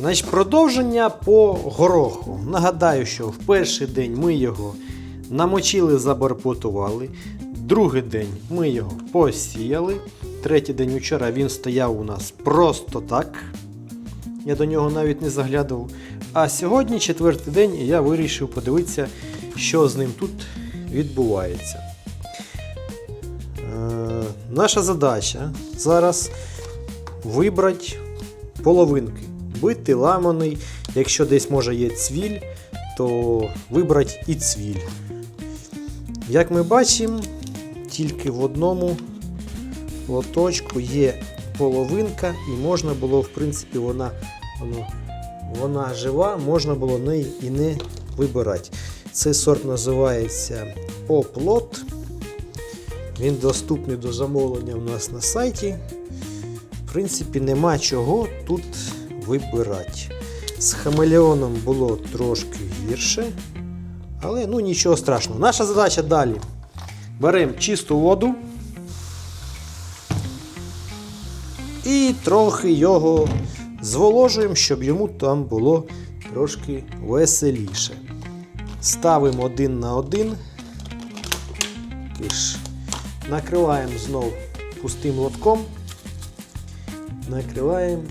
Значить, продовження по гороху. Нагадаю, що в перший день ми його намочили, забарпотували. Другий день ми його посіяли. Третій день вчора він стояв у нас просто так. Я до нього навіть не заглядав. А сьогодні четвертий день, я вирішив подивитися, що з ним тут відбувається. Е, наша задача зараз вибрати половинки. Бити ламаний, якщо десь може є цвіль, то вибрати і цвіль. Як ми бачимо, тільки в одному лоточку є половинка, і можна було, в принципі, вона, воно, вона жива, можна було неї і не вибирати. Цей сорт називається Оплот. Він доступний до замовлення у нас на сайті. В принципі, нема чого тут вибирати. З хамелеоном було трошки гірше. Але ну нічого страшного. Наша задача далі. Беремо чисту воду і трохи його зволожуємо, щоб йому там було трошки веселіше. Ставимо один на один. Накриваємо знов пустим лотком. Накриваємо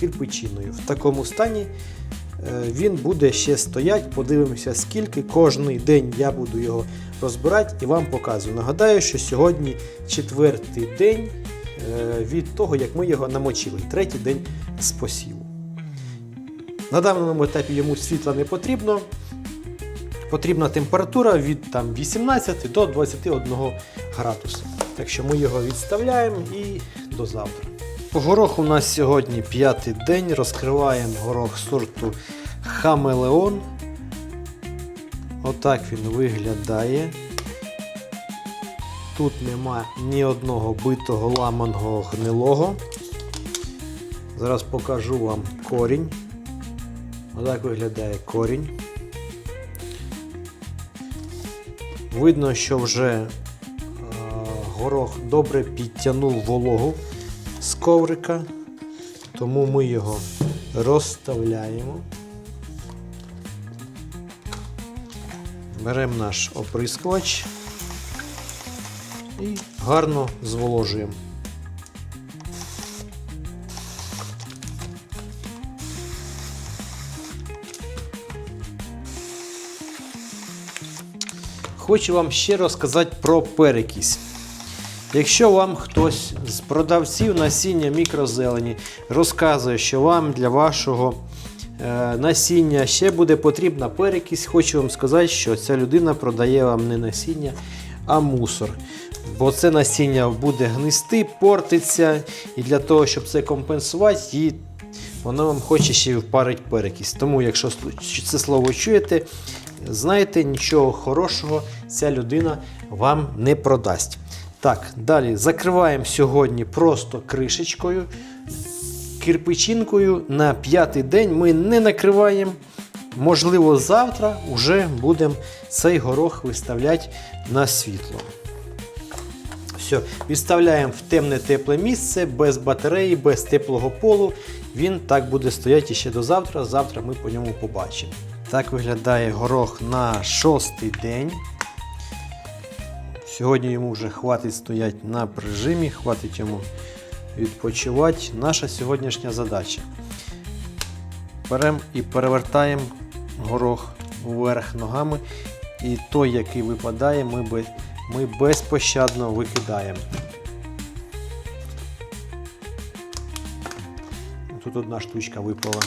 кирпичиною. В такому стані е, він буде ще стояти. Подивимося, скільки. Кожний день я буду його розбирати і вам показую. Нагадаю, що сьогодні четвертий день е, від того, як ми його намочили. Третій день з посіву. На даному етапі йому світла не потрібно. Потрібна температура від там, 18 до 21 градуса. Так що ми його відставляємо і до завтра. Горох у нас сьогодні п'ятий день. Розкриваємо горох сорту Хамелеон. Отак він виглядає. Тут нема ні одного битого ламаного гнилого. Зараз покажу вам корінь. Отак виглядає корінь. Видно, що вже е, горох добре підтягнув вологу з коврика, тому ми його розставляємо. Беремо наш оприскувач і гарно зволожуємо. Хочу вам ще розказати про перекись. Якщо вам хтось з продавців насіння мікрозелені розказує, що вам для вашого е, насіння ще буде потрібна перекись, хочу вам сказати, що ця людина продає вам не насіння, а мусор. Бо це насіння буде гнисти, портиться, і для того, щоб це компенсувати, їй воно вам хоче ще впарить перекись. Тому, якщо це слово чуєте, знайте, нічого хорошого ця людина вам не продасть. Так, далі закриваємо сьогодні просто кришечкою, кирпичинкою на п'ятий день ми не накриваємо. Можливо, завтра вже будемо цей горох виставляти на світло. Все, відставляємо в темне тепле місце, без батареї, без теплого полу. Він так буде стояти ще до завтра. Завтра ми по ньому побачимо. Так виглядає горох на шостий день. Сьогодні йому вже хватить стояти на прижимі, хватить йому відпочивати. Наша сьогоднішня задача. Беремо і перевертаємо горох вверх ногами. І той, який випадає, ми, ми безпощадно викидаємо. Тут одна штучка випала.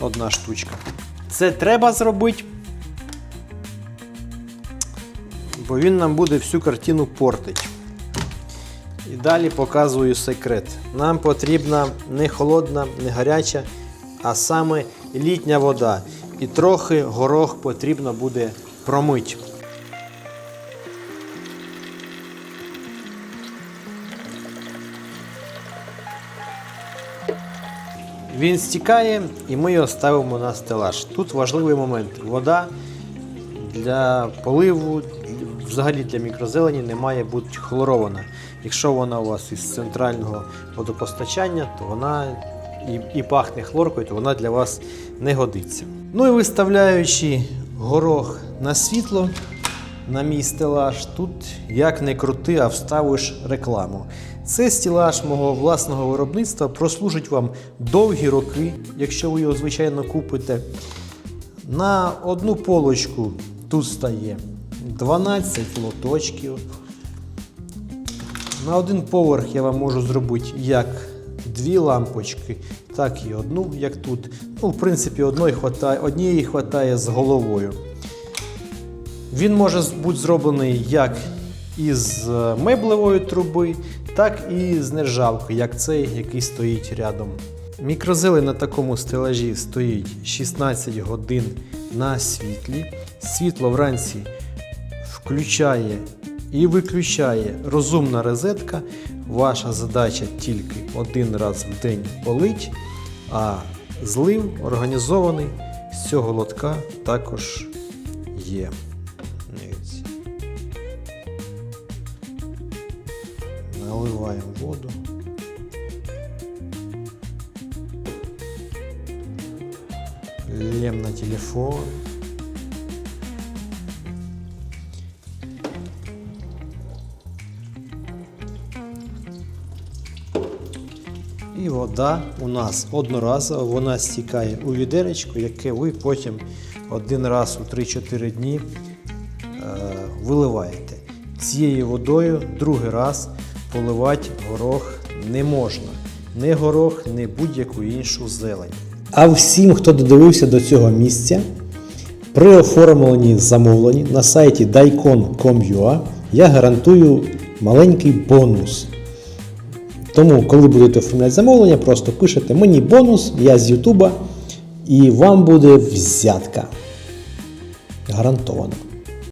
Одна штучка. Це треба зробити, бо він нам буде всю картину портити. І далі показую секрет. Нам потрібна не холодна, не гаряча, а саме літня вода. І трохи горох потрібно буде промити. Він стікає і ми його ставимо на стелаж. Тут важливий момент. Вода для поливу взагалі для мікрозелені не має бути хлорована. Якщо вона у вас із центрального водопостачання, то вона і, і пахне хлоркою, то вона для вас не годиться. Ну і виставляючи горох на світло, на мій стелаж, тут як не крути, а вставиш рекламу. Це стелаж мого власного виробництва прослужить вам довгі роки, якщо ви його звичайно купите. На одну полочку тут стає 12 лоточків. На один поверх я вам можу зробити як дві лампочки, так і одну, як тут. Ну, в принципі, хватає, однієї хватає з головою. Він може бути зроблений як із е, меблевої труби, так і з нержавки, як цей, який стоїть рядом. Мікрозелень на такому стелажі стоїть 16 годин на світлі. Світло вранці включає і виключає розумна розетка. Ваша задача тільки один раз в день полить, а злив організований з цього лотка також є. Наливаємо воду. Лем на телефон. І вода у нас одноразова, вона стікає у відеречко, яке ви потім один раз у 3-4 дні е, виливаєте. Цією водою другий раз поливати горох не можна. Не горох, не будь-яку іншу зелень. А всім, хто додивився до цього місця, при оформленні замовлень на сайті daikon.com.ua я гарантую маленький бонус. Тому, коли будете оформляти замовлення, просто пишете мені бонус, я з Ютуба, і вам буде взятка. Гарантовано.